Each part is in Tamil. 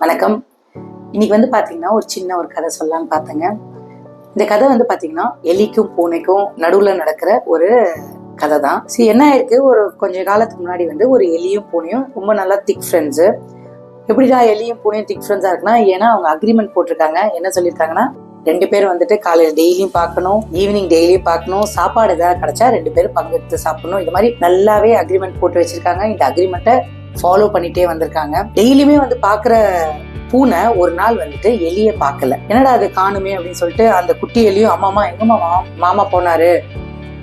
வணக்கம். இன்னைக்கு வந்து பாத்தீங்கன்னா ஒரு சின்ன ஒரு கதை சொல்லலாம்னு பார்த்தேங்க. இந்த கதை வந்து பாத்தீங்கன்னா எலிக்கும் பூனைக்கும் நடுவில் நடக்கிற ஒரு கதை தான் சரி என்ன ஆயிருக்கு? ஒரு கொஞ்ச காலத்துக்கு முன்னாடி வந்து ஒரு எலியும் பூனையும் ரொம்ப நல்லா திக் ஃப்ரெண்ட்ஸு எப்படிடா எலியும் பூனையும் திக் ஃப்ரெண்ட்ஸாக இருக்குன்னா ஏன்னா அவங்க அக்ரிமெண்ட் போட்டிருக்காங்க. என்ன சொல்லியிருக்காங்கன்னா ரெண்டு பேரும் வந்துட்டு காலையில் டெய்லியும் பார்க்கணும் ஈவினிங் டெய்லியும் பார்க்கணும் சாப்பாடு ஏதாவது கிடைச்சா ரெண்டு பேரும் பங்கெடுத்து சாப்பிடணும். இது மாதிரி நல்லாவே அக்ரிமெண்ட் போட்டு வச்சிருக்காங்க. இந்த அக்ரிமெண்ட்டை ஃபாலோ பண்ணிட்டே வந்திருக்காங்க. டெய்லியுமே வந்து பார்க்குற பூனை ஒரு நாள் வந்துட்டு எலியை பார்க்கல. என்னடா அது காணுமே அப்படின்னு சொல்லிட்டு அந்த குட்டி எலியும் அம்மாமா எங்கம்மா மா- மாமா போனாரு.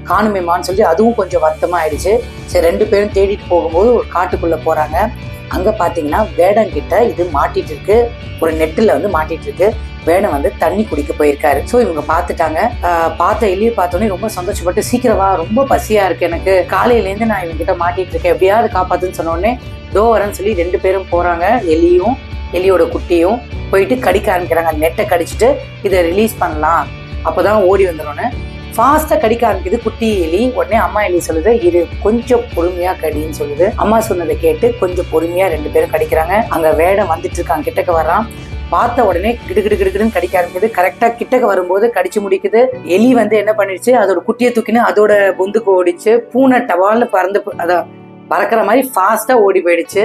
காணுமேமான்னு சொல்லி அதுவும் கொஞ்சம் வருத்தமா ஆயிடுச்சு. சரி ரெண்டு பேரும் தேடிட்டு போகும்போது ஒரு காட்டுக்குள்ள போறாங்க. அங்க பாத்தீங்கன்னா வேடம் கிட்ட இது மாட்டிட்டு இருக்கு. ஒரு நெட்டில் வந்து மாட்டிட்டு இருக்கு. வேடம் வந்து தண்ணி குடிக்க போயிருக்காரு. ஸோ இவங்க பார்த்துட்டாங்க. பார்த்த எலியை பார்த்தோன்னே ரொம்ப சந்தோஷப்பட்டு சீக்கிரம் வா ரொம்ப பசியா இருக்கு எனக்கு. காலையிலேருந்து நான் இவங்க கிட்ட மாட்டிட்டு இருக்கேன். எப்படியாவது காப்பாத்துன்னு சொன்னோடனே தோ வரேன்னு சொல்லி ரெண்டு பேரும் போறாங்க. எலியும் எலியோட குட்டியும் போயிட்டு கடிக்க ஆரம்பிக்கிறாங்க. நெட்டை கடிச்சிட்டு இதை ரிலீஸ் பண்ணலாம். அப்போதான் ஓடி வந்துடும்னு ஃபாஸ்ட்டாக கடிக்க ஆரம்பிக்குது குட்டி எலி. உடனே அம்மா எலி சொல்லுது இது கொஞ்சம் பொறுமையா கடின்னு சொல்லுது. அம்மா சொன்னதை கேட்டு கொஞ்சம் பொறுமையா ரெண்டு பேரும் கடிக்கிறாங்க. அங்க வேடம் வந்துட்டு இருக்கான். கிட்டக்க வர்றான். பார்த்த உடனே கிடு கிடு கிடுன்னு கடிக்க ஆரம்பிக்குது. கரெக்டாக கிட்டக்க வரும்போது கடிச்சு முடிக்குது. எலி வந்து என்ன பண்ணிடுச்சு? அதோட குட்டியை தூக்கின்னு அதோட பொந்துக்கு ஓடிச்சு பூனை டவால்னு பறந்து அதான் பறக்கிற மாதிரி ஃபாஸ்ட்டாக ஓடி போயிடுச்சு.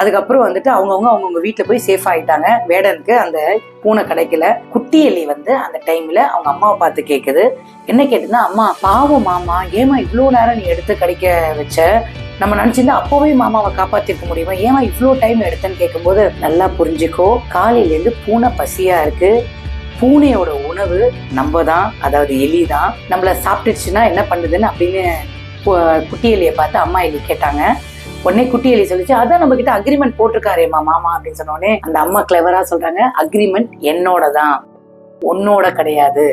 அதுக்கப்புறம் வந்துட்டு அவங்கவுங்க அவங்கவுங்க வீட்டில் போய் சேஃப் ஆகிட்டாங்க வேடனுக்கு அந்த பூனை கிடைக்கல. குட்டி எலி வந்து அந்த டைமில் அவங்க அம்மாவை பார்த்து கேட்குது என்ன கேட்டுன்னா அம்மா பாவம் மாமா ஏமா இவ்வளோ நேரம் நீ எடுத்து கிடைக்க வச்ச? நம்ம நினச்சிருந்தா அப்போவே மாமாவை காப்பாற்றிருக்க முடியுமா? ஏமா இவ்வளோ டைம் எடுத்தேன்னு கேட்கும்போது நல்லா புரிஞ்சுக்கோ காலையிலேருந்து பூனை பசியாக இருக்குது பூனையோட உணவு நம்ம தான் அதாவது எலி தான் நம்மளை சாப்பிட்டுச்சுன்னா என்ன பண்ணுதுன்னு அப்படின்னு குட்டி எலியை பார்த்து அம்மா எலி கேட்டாங்க. உடனே குட்டி எலி சொல்லிச்சு. அதான் நம்ம கிட்ட அக்ரிமெண்ட் போட்டிருக்காரேம்மா மாமா அப்படின்னு சொன்னோடனே அந்த அம்மா கிளவரா சொல்றாங்க. அக்ரிமெண்ட் என்னோட தான் உன்னோட கிடையாது.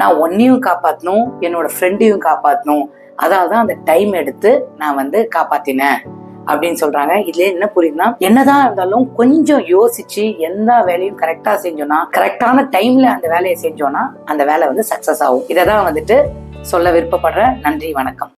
நான் ஒன்னையும் காப்பாத்தணும் என்னோட ஃப்ரெண்டையும் காப்பாத்தணும். அதாவது தான் அந்த டைம் எடுத்து நான் வந்து காப்பாத்தினேன் அப்படின்னு சொல்றாங்க. இதுல என்ன புரியுதுன்னா என்னதான் இருந்தாலும் கொஞ்சம் யோசிச்சு எந்த வேலையும் கரெக்டா செஞ்சோம்னா கரெக்டான டைம்ல அந்த வேலையை செஞ்சோம்னா அந்த வேலை வந்து சக்சஸ் ஆகும். இதை தான் வந்துட்டு சொல்ல விருப்பப்படுற நன்றி வணக்கம்.